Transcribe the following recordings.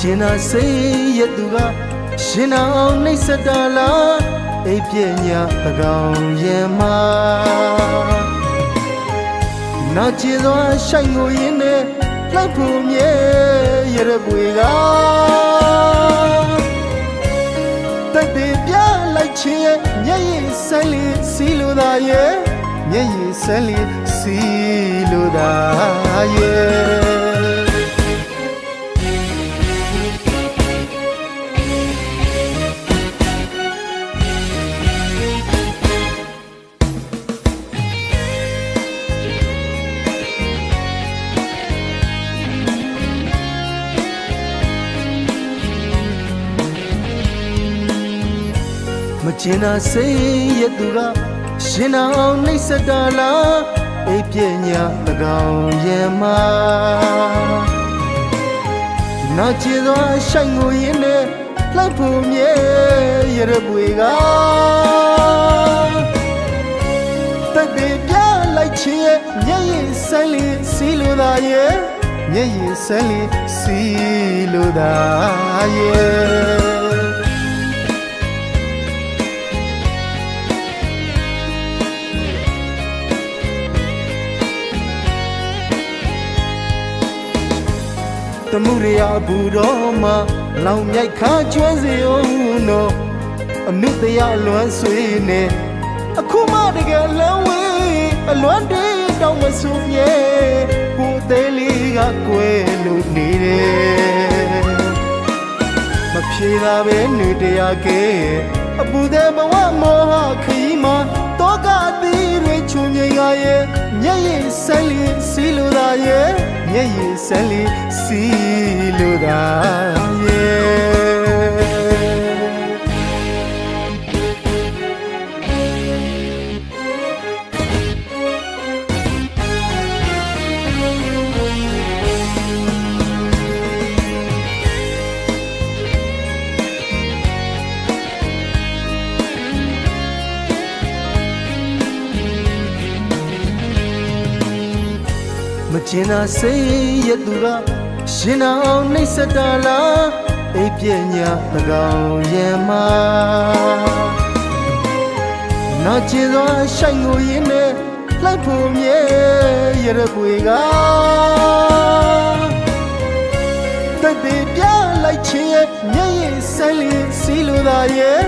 ကျင်နာစိတ်ရသူကရှင်နာအောင်နှိမ့်ဆက်တာလားအိပ်ပြညာအကောင်ရင်မာနာကျင်သောရှိုင်ကိုရင်းနဲ့လိုက်ဖို့မြဲရရပွေကတက်တဲ့ပြလိုက်ချင်းရဲ့မျက်ရည်ဆန်းလေးစီလိုသာရဲ့မျက်ရည်ဆန်းလေးစီလိုသာရဲ့ ကျင်နာစိတ်ရသူကရှင်နာအောင်နှိမ့်ဆက်တာလားအိပ်ပြညာတကောင်ရင်မာနာကျင်သောရှိုင်ကိုရင်းနဲ့လိုက်ဖို့မြဲရရပွေကတက်တဲ့ပြလိုက်ချင်းရဲ့မျက်ရည်ဆန်းလေးစီးလိုသာရဲ့မျက်ရည်ဆန်းလေးစီးလိုသာရဲ့ တမှုရိယဘူးတော်မှာလောင်မြိုက်ခါကျွမ်းစီအောင်တော့အနုတရလွမ်းဆွေးနေအခုမှတကယ်လမ်းဝေးအလွမ်းတေးတောင်းမဆူမြဲကိုယ်သေးလေးကကွယ်လို့နေတယ်မဖြေတာပဲနေတရားကဲအပူတဲ့ဘဝမောဟခရီးမှာတောကအသီးတွေချုံငိမ်ကရဲ့မျက်ရည် ဆန်းလေးစီလိုတာရဲ့မျက်ရည်ဆန်းလေးစီလိုတာရဲ့ မကျင်နာစိတ်ရသူကရှင်နာအောင်နှိမ့်ဆက်တာလားအိပ်ပြညာတကောင်ရင်မာနာကျင်သောရှိုင်ကိုရင်းနဲ့လိုက်ဖို့မြဲရရပွေကတက်တဲ့ပြလိုက်ချင်းရဲ့မျက်ရည်ဆန်းလေးစီလိုသာရဲ့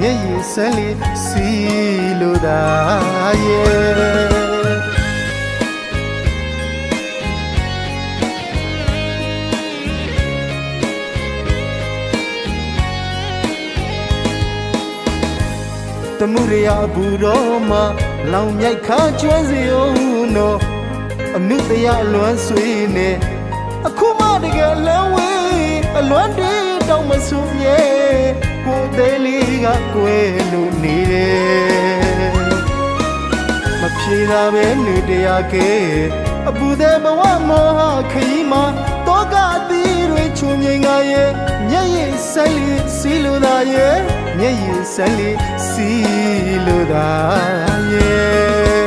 မျက်ရည်ဆန်းလေးစီလိုသာရဲ့ တမှုရိယဘူးတော်မှာလောင်မြိုက်ခါကျွမ်းစီအောင်တော့အနုတရလွမ်းဆွေးနေအခုမှတကယ်လမ်းဝေးအလွမ်းတေးတောင်းမဆူမြဲကိုယ်သေးလေးကကွယ်လို့နေတယ်မဖြေတာပဲနေတရားကဲအပူတဲ့ဘဝမောဟခရီးမှာတောကအသီးတွေ ချုံမြင်ငါရဲ့မျက်ရည်ဆိုင်လေးစီလိုသာရဲ့မျက်ရည်ဆိုင်လေးစီလိုသာရဲ့